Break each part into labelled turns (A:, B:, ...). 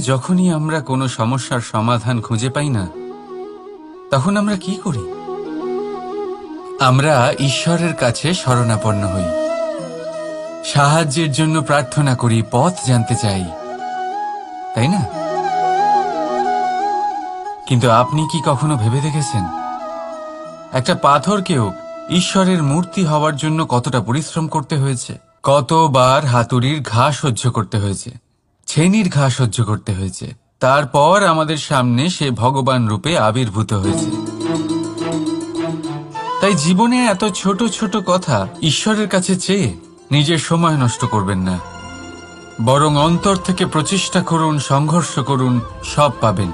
A: যখনই আমরা কোনো সমস্যার সমাধান খুঁজে পাই না, তখন আমরা কি করি? আমরা ঈশ্বরের কাছে শরণাপন্ন হই। সাহায্যের জন্য প্রার্থনা করি, পথ জানতে চাই। তাই না? কিন্তু আপনি কি কখনো ভেবে দেখেছেন? একটা পাথরকেও ঈশ্বরের মূর্তি হওয়ার জন্য কতটা পরিশ্রম করতে হয়েছে? কতবার হাতুড়ির ঘা সহ্য করতে হয়েছে? ছেনির ঘা সহ্য করতে হয়েছে। তারপর আমাদের সামনে সে ভগবান রূপে আবির্ভূত হয়েছে। তাই জীবনে এত ছোট ছোট কথা ঈশ্বরের কাছে চেয়ে নিজের সময় নষ্ট করবেন না। বরং অন্তর থেকে প্রচেষ্টা করুন, সংঘর্ষ করুন, সব পাবেন।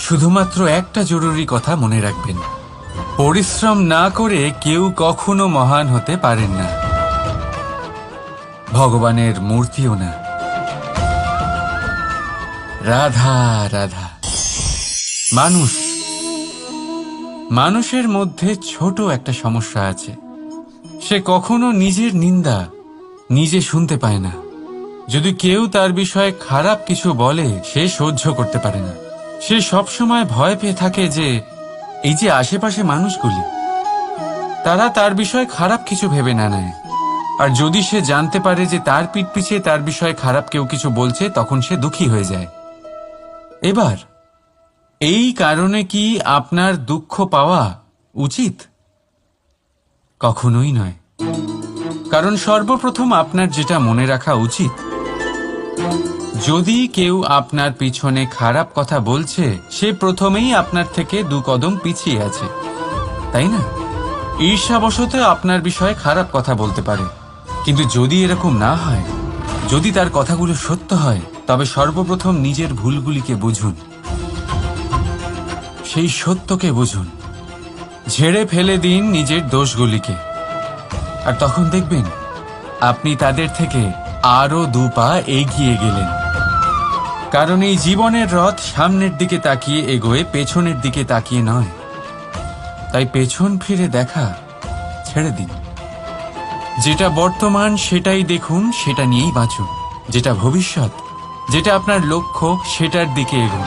A: শুধুমাত্র একটা জরুরি কথা মনে রাখবেন। পরিশ্রম না করে কেউ কখনো মহান হতে পারেন না। ভগবানের মূর্তিও না। রাধা রাধা। মানুষ। মানুষের মধ্যে ছোট একটা সমস্যা আছে। সে কখনো নিজের নিন্দা নিজে শুনতে পায় না। যদি কেউ তার বিষয়ে খারাপ কিছু বলে, সে সহ্য করতে পারে না। সে সবসময় ভয় পেয়ে থাকে যে, এই যে আশেপাশে মানুষগুলি, তারা তার বিষয়ে খারাপ কিছু ভেবে না নেয়। আর যদি সে জানতে পারে যে তার পিঠ পিছে তার বিষয়ে খারাপ কেউ কিছু বলছে, তখন সে দুঃখী হয়ে যায়। এবার, এই কারণে কি আপনার দুঃখ পাওয়া উচিত? কখনোই নয়। কারণ সর্বপ্রথম আপনার যেটা মনে রাখা উচিত, যদি কেউ আপনার পিছনে খারাপ কথা বলছে, সে প্রথমেই আপনার থেকে দু কদম পিছিয়ে আছে, তাই না? ঈর্ষাবশত আপনার বিষয়ে খারাপ কথা বলতে পারে। কিন্তু যদি এরকম না হয়, যদি তার কথাগুলো সত্য হয় তবে সর্বপ্রথম নিজের ভুলগুলিকে বুঝুন। সেই সত্যকে বুঝুন। ঝেড়ে ফেলে দিন নিজের দোষগুলিকে। আর তখন দেখবেন, আপনি তাদের থেকে আরও দু পা এগিয়ে গেলেন। কারণ এই জীবনের রথ সামনের দিকে তাকিয়ে এগোয়ে, পেছনের দিকে তাকিয়ে নয়। তাই পেছন ফিরে দেখা ছেড়ে দিন। যেটা বর্তমান সেটাই দেখুন, সেটা নিয়েই বাঁচুন। যেটা ভবিষ্যৎ যেটা আপনার লক্ষ্য, সেটার দিকে এগুন।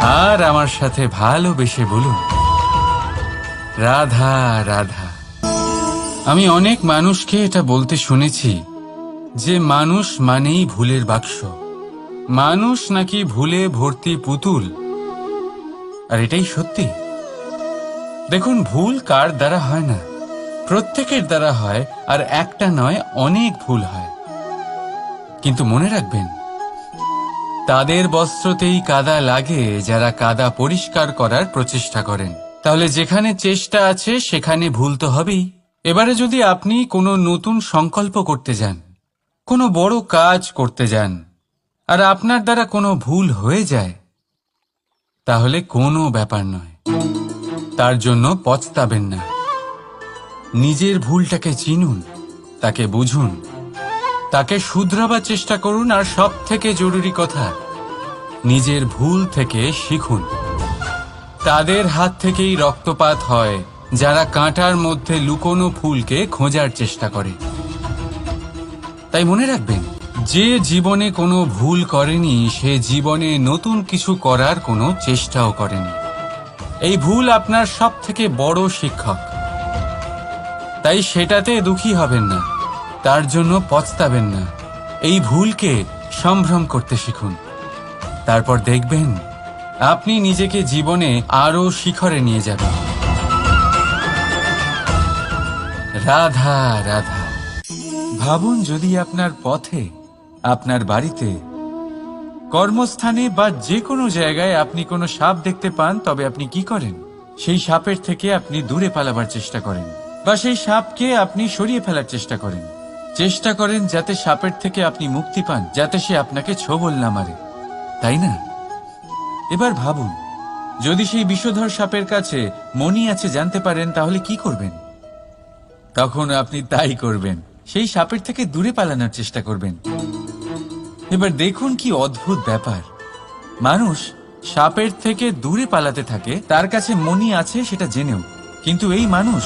A: আর আমার সাথে ভালোবেসে বলুন, রাধা রাধা। আমি অনেক মানুষকে এটা বলতে শুনেছি যে মানুষ মানেই ভুলের বাক্স। মানুষ নাকি ভুলে ভর্তি পুতুল। আর এটাই সত্যি। দেখুন, ভুল কার দ্বারা হয় না? প্রত্যেকের দ্বারা হয়, আর একটা নয়, অনেক ভুল হয়। কিন্তু মনে রাখবেন, তাদের বস্ত্রতেই কাদা লাগে যারা কাদা পরিষ্কার করার প্রচেষ্টা করেন। তাহলে যেখানে চেষ্টা আছে, সেখানে ভুল তো হবেই। এবারে যদি আপনি কোনো নতুন সংকল্প করতে যান, কোনো বড় কাজ করতে যান, আর আপনার দ্বারা কোনো ভুল হয়ে যায়, তাহলে কোনো ব্যাপার নয়। তার জন্য পচতাবেন না। নিজের ভুলটাকে চিনুন, তাকে বুঝুন। তাকে শুধরাবার চেষ্টা করুন আর সব থেকে জরুরি কথা, নিজের ভুল থেকে শিখুন। তাদের হাত থেকেই রক্তপাত হয়, যারা কাঁটার মধ্যে লুকোনো ফুলকে খোঁজার চেষ্টা করে। তাই মনে রাখবেন, যে জীবনে কোনো ভুল করেনি, সে জীবনে নতুন কিছু করার কোনো চেষ্টাও করেনি। এই ভুল আপনার সব থেকে বড় শিক্ষক। তাই সেটাতে দুঃখী হবেন না। তার জন্য পচতাবেন না। এই ভুলকে সম্ভ্রম করতে শিখুন। তারপর দেখবেন, আপনি নিজেকে জীবনে আরও শিখরে নিয়ে যাবেন। রাধা রাধা। ভাবুন যদি আপনার পথে, আপনার বাড়িতে, কর্মস্থানে বা যে কোনো জায়গায় আপনি কোনো সাপ দেখতে পান, তবে আপনি কি করেন? সেই সাপের থেকে আপনি দূরে পালাবার চেষ্টা করেন। বা সেই সাপকে আপনি সরিয়ে ফেলার চেষ্টা করেন। চেষ্টা করেন যাতে সাপের থেকে আপনি মুক্তি পান, যাতে সে আপনাকে ছোবল না মারে। তাই না? এবার ভাবুন, যদি সেই বিষধর সাপের কাছে মনি আছে জানতে পারেন, তাহলে কি করবেন? তখন আপনি তাই করবেন, সেই সাপের থেকে দূরে পালানোর চেষ্টা করবেন। এবার দেখুন কি অদ্ভুত ব্যাপার। মানুষ সাপের থেকে দূরে পালাতে থাকে, তার কাছে মনি আছে সেটা জেনেও। কিন্তু এই মানুষ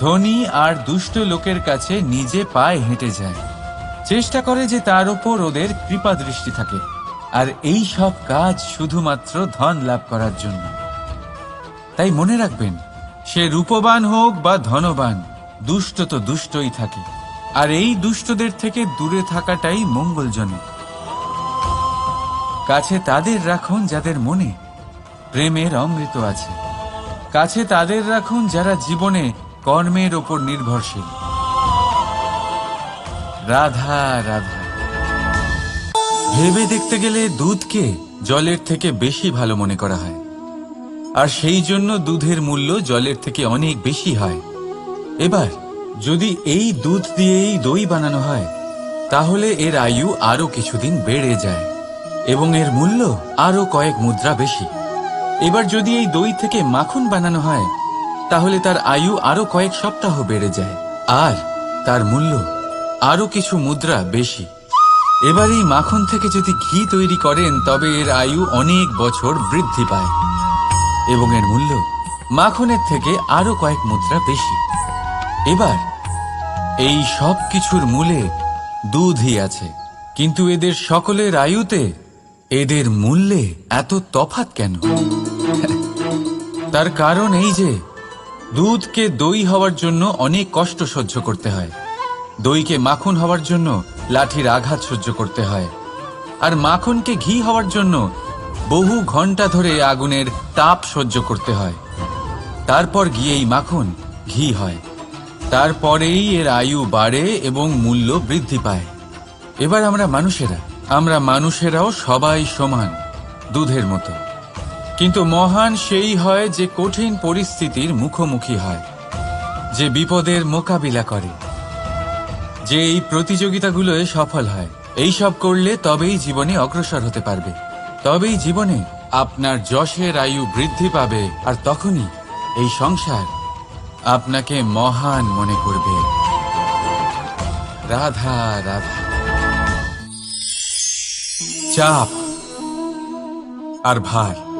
A: ধনী আর দুষ্ট লোকের কাছে নিজে পায়ে হেঁটে যায়। চেষ্টা করে যে তার উপর ওদের কৃপা দৃষ্টি থাকে। আর এই সব কাজ শুধুমাত্র ধন লাভ করার জন্য। তাই মনে রাখবেন, সে রূপবান হোক বা ধনবান, দুষ্ট তো দুষ্টই থাকে। আর এই দুষ্টদের থেকে দূরে থাকাটাই মঙ্গলজনক। কাছে তাদের রাখুন যাদের মনে প্রেমের অমৃত আছে। কাছে তাদের রাখুন যারা জীবনে কর্মের ওপর নির্ভরশীল। রাধা রাধা। ভেবে দেখতে গেলে দুধকে জলের থেকে বেশি ভালো মনে করা হয়। আর সেই জন্য দুধের মূল্য জলের থেকে অনেক বেশি হয়। এবার, যদি এই দুধ দিয়েই দই বানানো হয়, তাহলে এর আয়ু আরও কিছুদিন বেড়ে যায় এবং এর মূল্য আরও কয়েক মুদ্রা বেশি। এবার যদি এই দই থেকে মাখন বানানো হয় তাহলে তার আয়ু আরও কয়েক সপ্তাহ বেড়ে যায়। আর তার মূল্য আরও কিছু মুদ্রা বেশি। এবার মাখন থেকে যদি ঘি তৈরি করেন, তবে এর আয়ু অনেক বছর বৃদ্ধি পায়। এবং এর মূল্য মাখনের থেকে আরও কয়েক মুদ্রা বেশি। এবার এই সব কিছুর মূলে দুধই আছে। কিন্তু এদের সকলের আয়ুতে এদের মূল্যে এত তফাত কেন? তার কারণ এই যে দুধকে দই হওয়ার জন্য অনেক কষ্ট সহ্য করতে হয়। দইকে মাখন হওয়ার জন্য লাঠির আঘাত সহ্য করতে হয়। আর মাখনকে ঘি হওয়ার জন্য বহু ঘণ্টা ধরে আগুনের তাপ সহ্য করতে হয়। তারপর গিয়েই মাখন, ঘি হয়। তারপরেই এর আয়ু বাড়ে এবং মূল্য বৃদ্ধি পায়। এবার আমরা মানুষেরা, আমরা মানুষেরাও সবাই সমান দুধের মতো। কিন্তু মহান সেই হয় যে কঠিন পরিস্থিতির মুখোমুখি হয়, যে বিপদের মোকাবিলা করে, যে এই প্রতিযোগিতাগুলোয় সফল হয়। এই সব করলে তবেই জীবনে অগ্রসর হতে পারবে। তবেই জীবনে আপনার যশের আয়ু বৃদ্ধি পাবে আর তখনই এই সংসার আপনাকে মহান মনে করবে। রাধা রাধা। চাপ আর ভার।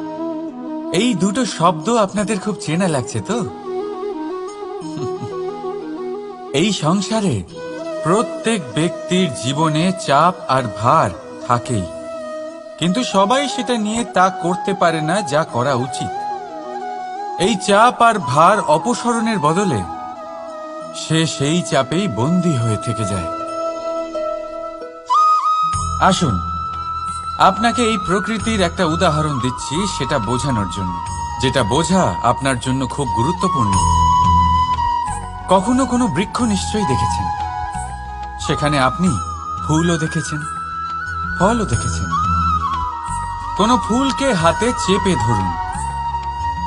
A: এই দুটো শব্দ আপনাদের খুব চেনা লাগছে তো? এই সংসারে প্রত্যেক ব্যক্তির জীবনে চাপ আর ভার থাকেই। কিন্তু সবাই সেটা নিয়ে তা করতে পারে না, যা করা উচিত। এই চাপ আর ভার অপসরণের বদলে সে সেই চাপেই বন্দী হয়ে থেকে যায়। আসুন আপনাকে এই প্রকৃতির একটা উদাহরণ দিচ্ছি সেটা বোঝানোর জন্য। যেটা বোঝা আপনার জন্য খুব গুরুত্বপূর্ণ। কখনো কোনো বৃক্ষ নিশ্চয়ই দেখেছেন? সেখানে আপনি ফুলও দেখেছেন, ফলও দেখেছেন। কোনো ফুলকে হাতে চেপে ধরুন।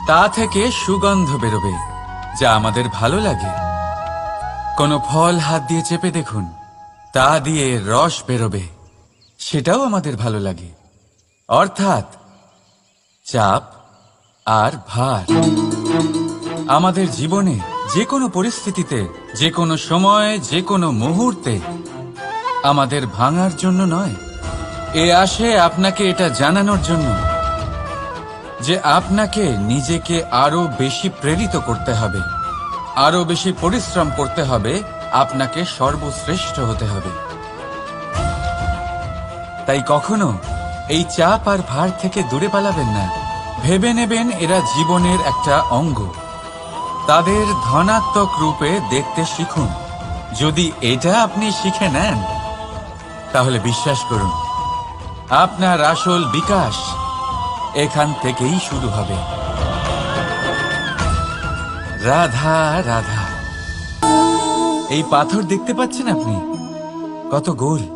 A: তা থেকে সুগন্ধ বেরোবে, যা আমাদের ভালো লাগে। কোনো ফল হাত দিয়ে চেপে দেখুন, তা দিয়ে রস বেরোবে। সেটাও আমাদের ভালো লাগে। অর্থাৎ, চাপ আর ভার। আমাদের জীবনে যে কোনো পরিস্থিতিতে যে কোনো সময় যে কোনো মুহূর্তে আমাদের ভাঙার জন্য নয়। এ আসে আপনাকে এটা জানানোর জন্য যে আপনাকে নিজেকে আরও বেশি প্রেরিত করতে হবে। আরও বেশি পরিশ্রম করতে হবে। আপনাকে সর্বশ্রেষ্ঠ হতে হবে। তাই কখনো এই চাপ আর ভার থেকে দূরে পালাবেন না। ভেবে নেবেন এরা জীবনের একটা অঙ্গ। তাদের ধনাত্মক রূপে দেখতে শিখুন। যদি এটা আপনি শিখে নেন, তাহলে বিশ্বাস করুন, আপনার আসল বিকাশ এখান থেকেই শুরু হবে। রাধা রাধা। এই পাথর দেখতে পাচ্ছেন আপনি? কত গোল।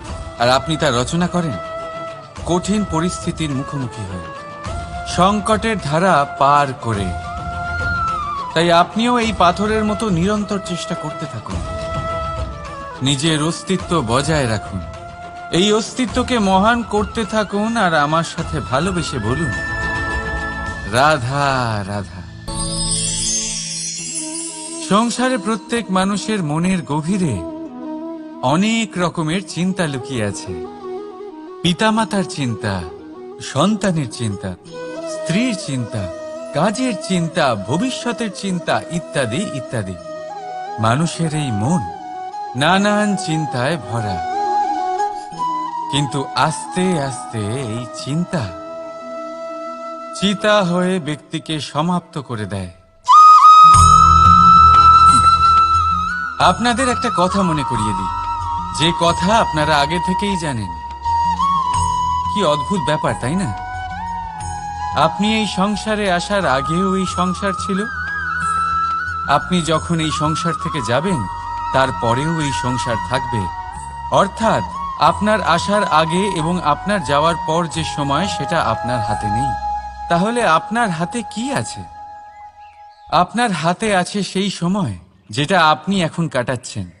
A: আর আপনি তা রচনা করেন? কঠিন পরিস্থিতির মুখোমুখি হয়ে। সংকটের ধারা পার করে। তাই আপনিও এই পাথরের মতো নিরন্তর চেষ্টা করতে থাকুন। নিজের অস্তিত্ব বজায় রাখুন। এই অস্তিত্বকে মহান করতে থাকুন আর আমার সাথে ভালোবেসে বলুন, রাধা রাধা। সংসারে প্রত্যেক মানুষের মনের গভীরে অনেক রকমের চিন্তা লুকিয়ে আছে। পিতামাতার চিন্তা, সন্তানের চিন্তা, স্ত্রীর চিন্তা, কাজের চিন্তা, ভবিষ্যতের চিন্তা ইত্যাদি ইত্যাদি। মানুষের এই মন নানান চিন্তায় ভরা। কিন্তু আস্তে আস্তে এই চিন্তা চিতা হয়ে ব্যক্তিকে সমাপ্ত করে দেয়। আপনাদের একটা কথা মনে করিয়ে দিই। যে কথা আপনারা আগে থেকেই জানেন। কি অদ্ভুত ব্যাপার, তাই না? আপনি এই সংসারে আসার আগেও এই সংসার ছিল? আপনি যখন এই সংসার থেকে যাবেন তারপরেও এই সংসার থাকবে। অর্থাৎ, আপনার আসার আগে এবং আপনার যাওয়ার পর যে সময়, সেটা আপনার হাতে নেই। তাহলে আপনার হাতে কি আছে? আপনার হাতে আছে সেই সময়, যেটা আপনি এখন কাটাচ্ছেন।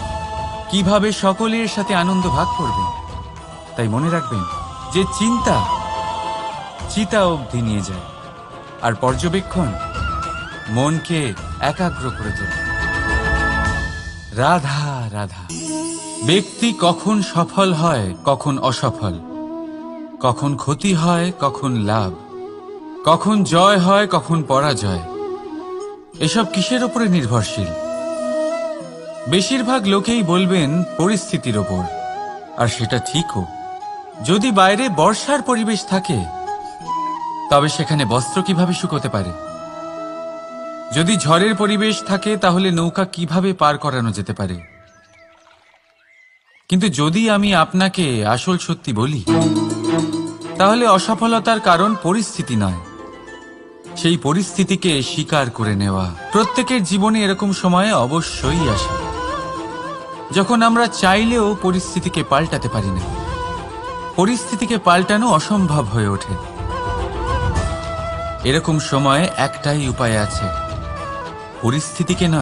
A: কীভাবে সকলের সাথে আনন্দ ভাগ করবেন? তাই মনে রাখবেন যে চিন্তা চিতা অবধি নিয়ে যায়, আর পর্যবেক্ষণ মনকে একাগ্র করে তোলে। রাধা রাধা। ব্যক্তি কখন সফল হয়, কখন অসফল? কখন ক্ষতি হয়, কখন লাভ? কখন জয় হয়, কখন পরাজয়? এসব কিসের উপরে নির্ভরশীল? বেশিরভাগ লোকেই বলবেন পরিস্থিতির ওপর। আর সেটা ঠিকও। যদি বাইরে বর্ষার পরিবেশ থাকে, তবে সেখানে বস্ত্র কীভাবে শুকোতে পারে? যদি ঝড়ের পরিবেশ থাকে, তাহলে নৌকা কীভাবে পার করানো যেতে পারে? কিন্তু যদি আমি আপনাকে আসল সত্যি বলি, তাহলে অসফলতার কারণ পরিস্থিতি নয়। সেই পরিস্থিতিকে স্বীকার করে নেওয়া প্রত্যেকের জীবনে এরকম সময় অবশ্যই আসে। যখন আমরা চাইলেও পরিস্থিতিকে পাল্টাতে পারি না, পরিস্থিতিকে পাল্টানো অসম্ভব হয়ে ওঠে। এরকম সময়ে একটাই উপায় আছে, পরিস্থিতিকে না